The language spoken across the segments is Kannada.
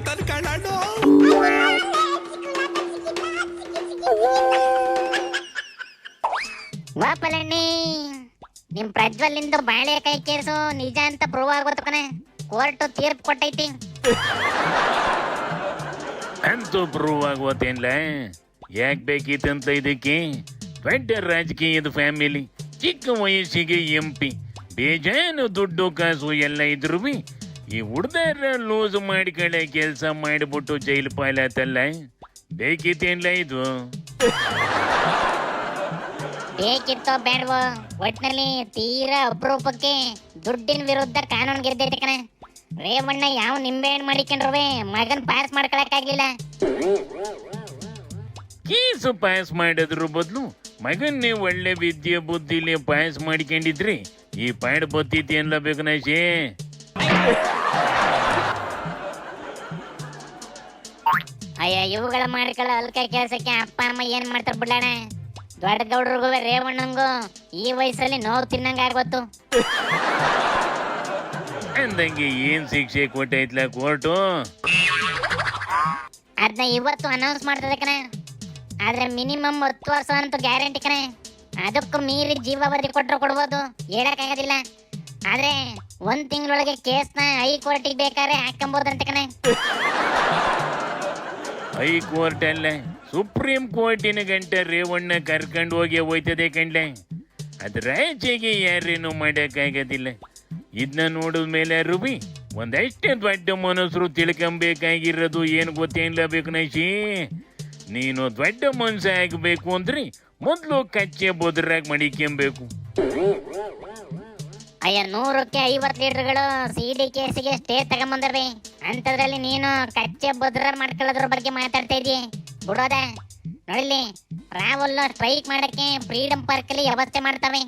ಕುಡಿತಾನೆ ಕಾಣಾಡು ವಾಪಲಣ್ಣಿ ನಿಮ್ ಪ್ರಜ್ವಲಿಂದ ಬಾಳೆ ಕೈ ಕೇಸು ನಿಜ ಅಂತ ಪ್ರೂವ್ ಆಗ್ಬರ್ತು ಕಣೆ. ಕೋರ್ಟ್ ತೀರ್ಪು ಕೊಟ್ಟೈತಿ. ಅಂತೂ ಪ್ರೂವ್ ಆಗುವತ್ತೇನ್ಲ ಯಾಕೆ ಬೇಕಿತ್ತಂತ ಇದಕ್ಕೆ? ದೊಡ್ಡ ರಾಜಕೀಯದ ಫ್ಯಾಮಿಲಿ ಚಿಕ್ಕ ವಯಸ್ಸಿಗೆ ಎಂ ಪಿ ಬೇಜಾನು ದುಡ್ಡು ಕಾಸು ಎಲ್ಲ ಇದ್ರು ಈ ಹುಡ್ದಾರ ಲೂಸ್ ಮಾಡಿಕೊಳ್ಳೆ ಕೆಲಸ ಮಾಡಿಬಿಟ್ಟು ಜೈಲು ಪಾಲಾತಲ್ಲ ಬೇಕಿತ್ತೇನ್ಲ ಇದು? ಬೇಕಿತ್ತೋ ಬೇಡವೋ ಒಟ್ನಲ್ಲಿ ತೀರಾ ಅಪರೂಪಕ್ಕೆ ದುಡ್ಡಿನ ವಿರುದ್ಧ ಕಾನೂನು ಗೆದ್ದೈತೆ ಕಣ. ರೇವಣ್ಣ ಯಾವ ನಿಂಬೆ ಹಣ್ಣು ಮಾಡಿಕೊಂಡ್ರವೆ ಮಗನ್ ಪಾಸ್ ಮಾಡ್ಕೊಳಕ್ಕಾಗ್ಲಿಲ್ಲ. ಕೀಸು ಪಾಸ್ ಮಾಡೋದ್ರ ಬದಲು ಮಗನ್ನೇ ಒಳ್ಳೆ ವಿದ್ಯೆ ಬುದ್ಧಿಲಿ ಪಾಸ್ ಮಾಡ್ಕೊಂಡಿದ್ರಿ. ಈ ಪಾಡ್ ಬತ್ತಿತಿ ಏನ್ಲ ಬೇಕು ನಾಶಿ? ಅಯ್ಯ ಇವುಗಳ ಮಾಡ್ಕೊಳ್ಳೋ ಅಲ್ಕ ಕೆಲಸಕ್ಕೆ ಅಪ್ಪ ಅಮ್ಮ ಏನ್ ಮಾಡ್ತಾರ ಬಿಡಣ? ದೊಡ್ಡ ಗೌಡ್ರಿಗೂ ರೇವಣ್ಣಂಗೂ ಈ ವಯಸ್ಸಲ್ಲಿ ನೋವು ತಿನ್ನಂಗ ಆಗೋತು ಅಂದಂಗೆ ಏನ್ ಶಿಕ್ಷೆ ಕೊಟ್ಟೈತ್ಲ ಕೋರ್ಟು? ಅದನ್ನ ಇವತ್ತು ಅನೌನ್ಸ್ ಮಾಡ್ತದೆ ಕಣೆ. ಆದ್ರೆ ಮಿನಿಮಮ್ ಹತ್ತು ವರ್ಷ ಅಂತೂ ಗ್ಯಾರಂಟಿ ಕಣೆ. ಅದಕ್ಕೂ ಮೀರಿ ಜೀವಾವಧಿ ಕೊಟ್ಟರು ಕೊಡ್ಬೋದು. ಹೇಳಕ್ಕಾಗೋದಿಲ್ಲ. ಆದ್ರೆ ಒಂದ್ ತಿಂಗಳೊಳಗೆ ಕೇಸ್ನ ಹೈಕೋರ್ಟಿಗೆ ಬೇಕಾದ್ರೆ ಹಾಕೊಂಬೋದಂತೆ ಕಣೆ. ಹೈಕೋರ್ಟ್ ಅಲ್ಲೇ ಸುಪ್ರೀಂ ಕೋರ್ಟಿನ ಗಂಟೆ ರೇವಣ್ಣ ಕರ್ಕೊಂಡು ಹೋಗಿ ಹೋಯ್ತದೆ ಕಂಡ್ಲೆ ಅದ್ರ ಆಚೆಗೆ ಯಾರೇನು ಮಾಡೋಕ್ಕಾಗೋದಿಲ್ಲ. ಇದನ್ನ ನೋಡಿದ ಮೇಲೆ ರುಬಿ, ಒಂದಷ್ಟೇ ದೊಡ್ಡ ಮನಸ್ಸರು ತಿಳ್ಕೊಂಬೇಕಾಗಿರೋದು ಏನು ಗೊತ್ತೇನಿಲ್ಲ ಬೇಕು ನೈಶಿ? ನೀನು ದೊಡ್ಡ ಮನಸ್ಸಾಗಬೇಕು ಅಂದ್ರೆ ಮೊದಲು ಕಚ್ಚೆ ಬುದ್ರಾಗ ಮಡಿಕೊಂಬೇಕು. ಅಯ್ಯ, ನೂರಕ್ಕೆ ಐವತ್ತು ಲೀಟರ್ಗಳು ಸಿ ಡಿ ಕೇಸಿಗೆ ಸ್ಟೇ ತಗೊಂಬಂದ್ರಿ ಅಂತದ್ರಲ್ಲಿ ನೀನು ಕಚ್ಚೆ ಬದ್ರ ಮಾಡ್ಕೊಳ್ಳೋದ್ರ ಬಗ್ಗೆ ಮಾತಾಡ್ತಾ ಇದೀಯ ಬಿಡೋದ. ನೋಡಿಲಿ. ರಾಹುಲ್ ಸ್ಟ್ರೈಕ್ ಮಾಡಕ್ಕೆ ಫ್ರೀಡಂ ಪಾರ್ಕ್ ಅಲ್ಲಿ ವ್ಯವಸ್ಥೆ ಮಾಡ್ತವೆ.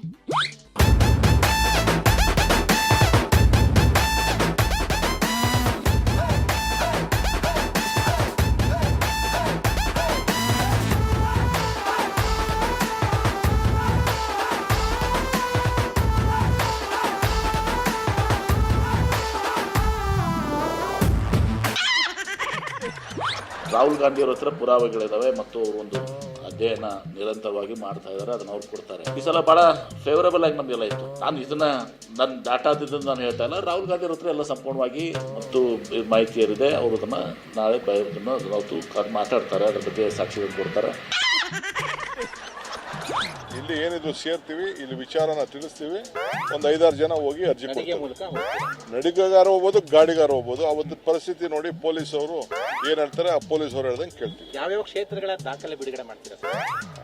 ರಾಹುಲ್ ಗಾಂಧಿ ಹತ್ರ ಪುರಾವೆಗಳಿದಾವೆ ಮತ್ತು ಅವರು ಒಂದು ಅಧ್ಯಯನ ನಿರಂತರವಾಗಿ ಮಾಡ್ತಾ ಇದ್ದಾರೆ ಅದನ್ನ ಅವ್ರು ಕೊಡ್ತಾರೆ. ಈ ಸಲ ಬಹಳ ಫೇವರಬಲ್ ಆಗಿ ನಮಗೆಲ್ಲ ಇತ್ತು. ನಾನು ಇದನ್ನ ನನ್ನ ಡಾಟಾದಿಂದ ನಾನು ಹೇಳ್ತಾ ಇಲ್ಲ, ರಾಹುಲ್ ಗಾಂಧಿ ಅವ್ರ ಹತ್ರ ಎಲ್ಲ ಸಂಪೂರ್ಣವಾಗಿ ಮತ್ತು ಮಾಹಿತಿ ಏನಿದೆ ಅವರು ಅದನ್ನ ನಾಳೆ ಬಯೋ ಮಾತಾಡ್ತಾರೆ, ಅದ್ರ ಬಗ್ಗೆ ಸಾಕ್ಷಿಗಳನ್ನು ಕೊಡ್ತಾರೆ. ಇಲ್ಲಿ ಏನಿದ್ರು ಸೇರ್ತೀವಿ ಇಲ್ಲಿ ವಿಚಾರನ ತಿಳಿಸ್ತೀವಿ. ಒಂದು ಐದಾರು ಜನ ಹೋಗಿ ಅರ್ಜಿ ಕೊಡ್ತಾರೆ ನಡಿಗೆಗಾರ ಹೋಗ್ಬೋದು ಗಾಡಿಗಾರ ಹೋಗ್ಬೋದು ಅವತ್ತು ಪರಿಸ್ಥಿತಿ ನೋಡಿ ಪೊಲೀಸ್ ಅವರು ಏನ್ ಹೇಳ್ತಾರೆ ಆ ಪೊಲೀಸ್ ಅವರು ಹೇಳ್ದಂಗೆ ಕೇಳ್ತೀವಿ. ಯಾವ್ಯಾವ ಕ್ಷೇತ್ರಗಳ ದಾಖಲೆ ಬಿಡುಗಡೆ ಮಾಡ್ತೀರಾ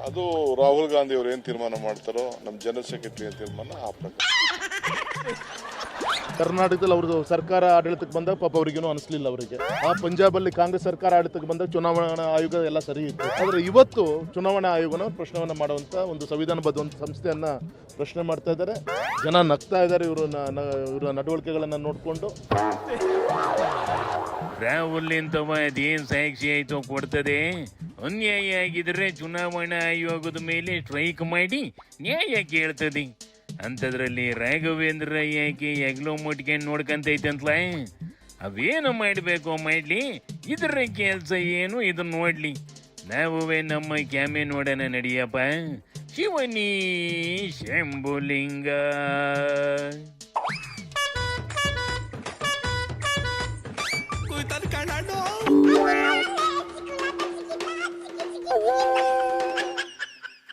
ಅದು ರಾಹುಲ್ ಗಾಂಧಿ ಅವ್ರು ಏನ್ ತೀರ್ಮಾನ ಮಾಡ್ತಾರೋ ನಮ್ಮ ಜನರಲ್ ಸೆಕ್ರೆಟರಿ ಏನ್ ತೀರ್ಮಾನ ಆ ಪ್ರಕಾರ. ಕರ್ನಾಟಕದಲ್ಲಿ ಅವ್ರದ್ದು ಸರ್ಕಾರ ಆಡಳಿತಕ್ಕೆ ಬಂದಾಗ ಪಾಪ ಅವರಿಗೇನು ಅನಿಸ್ಲಿಲ್ಲ ಅವರಿಗೆ. ಆ ಪಂಜಾಬಲ್ಲಿ ಕಾಂಗ್ರೆಸ್ ಸರ್ಕಾರ ಆಡಳಿತಕ್ಕೆ ಬಂದಾಗ ಚುನಾವಣಾ ಆಯೋಗ ಎಲ್ಲ ಸರಿ ಇತ್ತು. ಆದರೆ ಇವತ್ತು ಚುನಾವಣಾ ಆಯೋಗನ ಪ್ರಶ್ನವನ್ನ ಮಾಡುವಂತ ಒಂದು ಸಂವಿಧಾನಬದ್ಧ ಒಂದು ಸಂಸ್ಥೆಯನ್ನ ಪ್ರಶ್ನೆ ಮಾಡ್ತಾ ಇದ್ದಾರೆ. ಜನ ನಗ್ತಾ ಇದ್ದಾರೆ ಇವರು ಇವರ ನಡವಳಿಕೆಗಳನ್ನ ನೋಡಿಕೊಂಡು. ರಾಹುಲ್ ಇಂತವ ಅದೇನು ಸಾಕ್ಷಿ ಆಯಿತು ಕೊಡ್ತದೆ? ಅನ್ಯಾಯ ಆಗಿದ್ರೆ ಚುನಾವಣಾ ಆಯೋಗದ ಮೇಲೆ ಸ್ಟ್ರೈಕ್ ಮಾಡಿ ನ್ಯಾಯ ಕೇಳ್ತದೆ. ಅಂಥದ್ರಲ್ಲಿ ರಾಘವೇಂದ್ರ ಯಾಕೆ ಎಗ್ಲೋ ಮುಟ್ಕೊಂಡು ನೋಡ್ಕಂತೈತಂತ್ಲ? ಅವೇನು ಮಾಡಬೇಕು ಮಾಡಲಿ? ಇದ್ರ ಕೆಲಸ ಏನು ಇದನ್ನ ನೋಡ್ಲಿ. ನಾವುವೇ ನಮ್ಮ ಕ್ಯಾಮೆ ನೋಡೋಣ ನಡಿಯಪ್ಪ. ಶಿವನಿ ಶಂಭುಲಿಂಗ. ಕುಯ್ತನ್